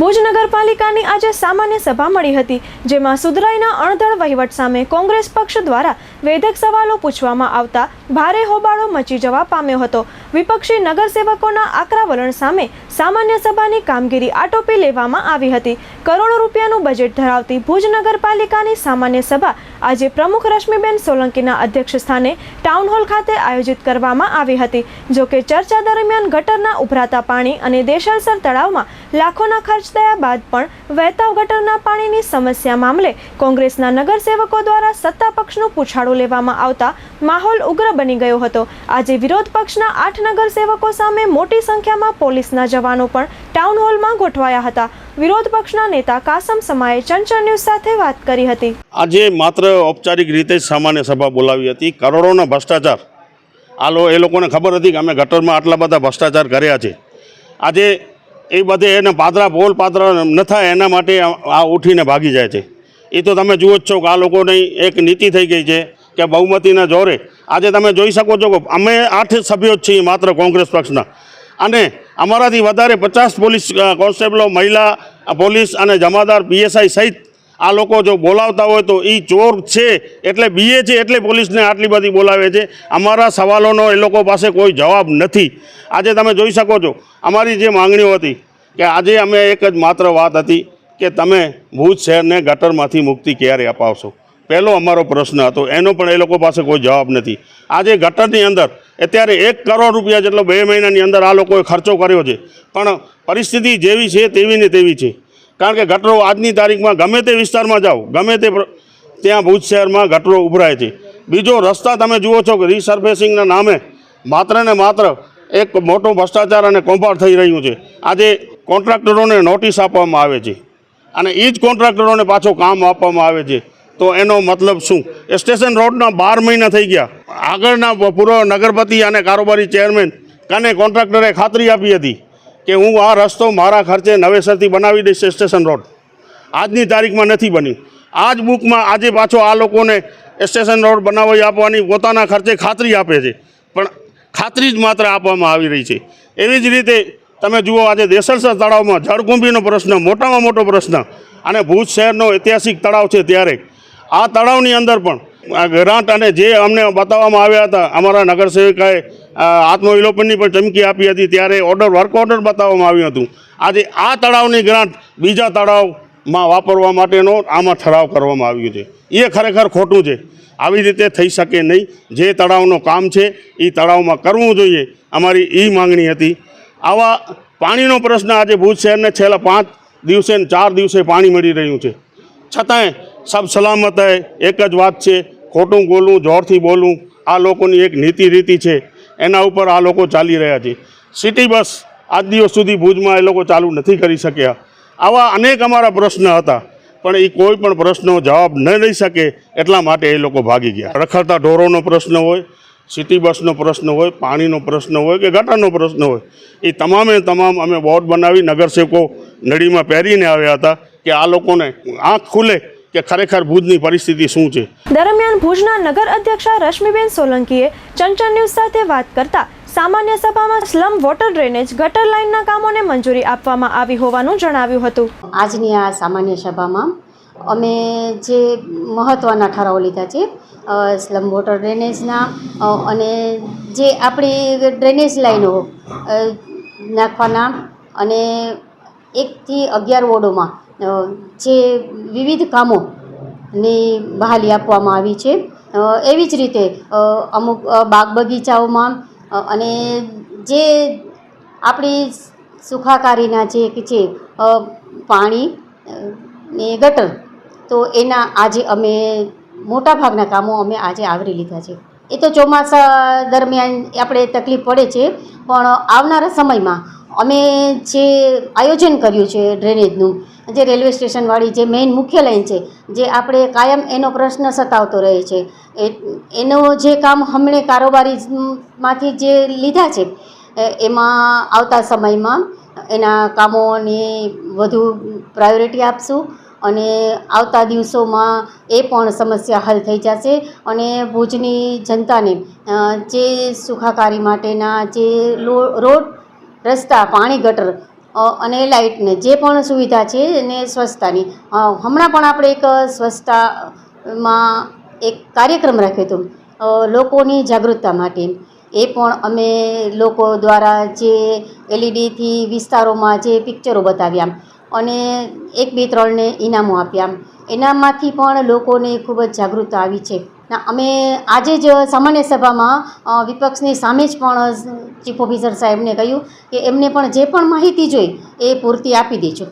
ભુજ નગરપાલિકાની આજે સામાન્ય સભા મળી હતી, જેમાં સુધરાઈના અણધળ વહીવટ સામે કોંગ્રેસ પક્ષ દ્વારા વેધક સવાલો પૂછવામાં આવતા ભારે હોબાળો મચી જવા પામ્યો હતો. વિપક્ષી નગરસેવકોના આકરા વલણ સામે સામાન્ય સભાની કામગીરી આટોપી લેવામાં આવી હતી. કરોડો રૂપિયાનું બજેટ ધરાવતી ભુજ નગરપાલિકાની સામાન્ય સભા આજે પ્રમુખ રશ્મિબેન સોલંકીના અધ્યક્ષ સ્થાને ટાઉન હોલ ખાતે આયોજિત કરવામાં આવી હતી. જોકે ચર્ચા દરમિયાન ગટરના ઉભરાતા પાણી અને દેશલસર તળાવમાં લાખોના ખર્ચ થયા બાદ પણ વહેતા ગટરના પાણીની સમસ્યા મામલે કોંગ્રેસના નગરસેવકો દ્વારા સત્તા પક્ષનું પૂછાડું લેવામાં આવતા માહોલ ઉગ્ર બની ગયો હતો. આજે વિરોધ પક્ષના આઠ નગરસેવકો સામે મોટી સંખ્યામાં પોલીસના જવાનો પણ ટાઉન હોલમાં ગોઠવાયા હતા. વિરોધ પક્ષના નેતા કાસમ સમાએ ચંચળ ન્યૂઝ સાથે વાત કરી હતી. આજે માત્ર ઔપચારિક રીતે જ સામાન્ય સભા બોલાવી હતી. કરોડોનો ભ્રષ્ટાચાર. આ એ લોકોને ખબર હતી કે અમે ગટરમાં આટલા બધા ભ્રષ્ટાચાર કર્યા છે. આજે એ બધે એને પાદરા બોલ પાદરા ન થાય એના માટે આ ઉઠીને ભાગી જાય છે. એ તો તમે જુઓ જ છો કે આ લોકોની એક નીતિ થઈ ગઈ છે. કે બહુમતીના જોરે. આજે તમે જોઈ શકો છો કે અમે આઠ સભ્યો જ છીએ માત્ર કોંગ્રેસ પક્ષના. અને અમારાથી વધારે પચાસ પોલીસ કોન્સ્ટેબલો, મહિલા પોલીસ અને જમાદાર, પીએસઆઈ સહિત આ લોકો જો બોલાવતા હોય તો એ ચોર છે, એટલે બીએ છે, એટલે પોલીસને આટલી બધી બોલાવે છે. અમારા સવાલોનો એ લોકો પાસે કોઈ જવાબ નથી. આજે તમે જોઈ શકો છો, અમારી જે માંગણીઓ હતી કે આજે અમે એક જ માત્ર વાત હતી કે તમે ભુજ શહેરને ગટરમાંથી મુક્તિ ક્યારે અપાવશો? પહેલો અમારો પ્રશ્ન હતો. એનો પણ એ લોકો પાસે કોઈ જવાબ નથી. આજે ગટરની અંદર અત્યારે એક કરોડ રૂપિયા જેટલો બે મહિનાની અંદર આ લોકોએ ખર્ચો કર્યો છે. પણ પરિસ્થિતિ જેવી છે તેવી ને તેવી છે. કારણ કે ગટરો આજની તારીખમાં ગમે તે વિસ્તારમાં જાઓ, ગમે તે ત્યાં ભુજ શહેરમાં ગટરો ઉભરાય છે. બીજો રસ્તા તમે જુઓ છો કે રિસર્ફેસિંગના નામે માત્ર ને માત્ર એક મોટો ભ્રષ્ટાચાર અને કૌભાંડ થઈ રહ્યું છે. આજે કોન્ટ્રાક્ટરોને નોટિસ આપવામાં આવે છે. અને એ જ કોન્ટ્રાક્ટરોને પાછો કામ આપવામાં આવે છે. તો એનો મતલબ શું? એ સ્ટેશન રોડના બાર મહિના થઈ ગયા. આગળના પૂર્વ નગરપતિ અને કારોબારી ચેરમેન કાને કોન્ટ્રાક્ટરે ખાતરી આપી હતી કે હું આ રસ્તો મારા ખર્ચે નવેસરથી બનાવી દઈશ સ્ટેશન રોડ. આજની તારીખમાં નથી બની આ જ બુકમાં આજે પાછો આ લોકોને સ્ટેશન રોડ બનાવી આપવાની પોતાના ખર્ચે ખાતરી આપે છે. પણ ખાતરી જ માત્ર આપવામાં આવી રહી છે. એવી જ રીતે તમે જુઓ આજે દેસલસર તળાવમાં જળકુંભીનો પ્રશ્ન, મોટામાં મોટો પ્રશ્ન અને ભુજ શહેરનો ઐતિહાસિક તળાવ છે ત્યારે. આ તળાવની અંદર પણ, આ ગ્રાન્ટ અને જે અમને બતાવવામાં આવ્યા હતા, અમારા નગરસેવિકાએ આત્મવિલોપનની પણ ચમકી આપી હતી, ત્યારે ઓર્ડર વર્ક ઓર્ડર બતાવવામાં આવ્યું હતું. આજે આ તળાવની ગ્રાન્ટ બીજા તળાવમાં વાપરવા માટેનો આમાં ઠરાવ કરવામાં આવ્યો છે. એ ખરેખર ખોટું છે. આવી રીતે થઈ શકે નહીં. જે તળાવનું કામ છે, એ તળાવમાં કરવું જોઈએ. અમારી એ માંગણી હતી. આવા પાણીનો પ્રશ્ન આજે ભુજ શહેરને છેલ્લા પાંચ દિવસે ચાર દિવસે પાણી મળી રહ્યું છે. છતાંય સબ સલામત હૈ, એક જ વાત છે, ખોટું બોલવું જોરથી બોલવું આ લોકોની એક નીતિ રીતિ છે, એના ઉપર આ લોકો ચાલી રહ્યા છે. સિટી બસ આજ દિવસ સુધી ભુજમાં એ લોકો ચાલુ નથી કરી શક્યા. આવા અનેક અમારા પ્રશ્ન હતા, પણ એ કોઈ પણ પ્રશ્નનો જવાબ ન લઈ શકે એટલા માટે એ લોકો ભાગી ગયા. રખડતા ઢોરોનો પ્રશ્ન હોય, સિટી બસનો પ્રશ્ન હોય, પાણીનો પ્રશ્ન હોય કે ગટરનો પ્રશ્ન હોય એ તમામે તમામ અમે બોર્ડ બનાવી નગરસેવકો નડીમાં પહેરીને આવ્યા હતા કે આ લોકોને આંખ ખુલે કે ખરેખર ભુજની પરિસ્થિતિ શું છે? દરમિયાન ભુજના નગર અધ્યક્ષા રશ્મિબેન સોલંકીએ ચંચળ ન્યૂઝ સાથે વાત કરતા સામાન્ય સભામાં સ્લમ વોટર ડ્રેનેજ ગટર લાઇનના કામોને મંજૂરી આપવામાં આવી હોવાનું જણાવ્યું હતું. આજની આ સામાન્ય સભામાં અમે જે મહત્ત્વના ઠરાવો લીધા છે સ્લમ વોટર ડ્રેનેજના અને જે આપણી ડ્રેનેજ લાઈનો નાખવાના અને એકથી અગિયાર વોર્ડોમાં જે વિવિધ કામોની બહાલી આપવામાં આવી છે. એવી જ રીતે અમુક બાગ બગીચાઓમાં અને જે આપણી સુખાકારીના જે છે પાણી ને ગટર, તો એના આજે અમે મોટાભાગના કામો અમે આજે આવરી લીધા છે. એ તો ચોમાસા દરમિયાન આપણે તકલીફ પડે છે, પણ આવનારા સમયમાં અમે જે આયોજન કર્યું છે ડ્રેનેજનું, જે રેલવે સ્ટેશનવાળી જે મેઇન મુખ્ય લાઇન છે, જે આપણે કાયમ એનો પ્રશ્ન સતાવતો રહે છે, એ, એનો જે કામ હમણે કારોબારીમાંથી જે લીધા છે એમાં આવતા સમયમાં એના કામોને વધુ પ્રાયોરિટી આપશું અને આવતા દિવસોમાં એ પણ સમસ્યા હલ થઈ જશે અને ભુજની જનતાને જે સુખાકારી માટેના જે રોડ રસ્તા, પાણી ગટર અને લાઇટને જે પણ સુવિધા છે એને સ્વચ્છતાની. હમણાં પણ આપણે એક સ્વચ્છતામાં એક કાર્યક્રમ રાખ્યો હતો લોકોની જાગૃતતા માટે. એ પણ અમે લોકો દ્વારા જે એલઈડીથી વિસ્તારોમાં જે પિક્ચરો બતાવ્યા અને એક બે ત્રણને ઇનામો આપ્યા. એનામાંથી પણ લોકોને ખૂબ જ જાગૃતતા આવી છે. અમે આજે જ સામાન્ય સભામાં વિપક્ષની સામે જ પણ ચીફ ઓફિસર સાહેબને કહ્યું કે એમને પણ જે પણ માહિતી જોઈ એ પૂરતી આપી દેજો.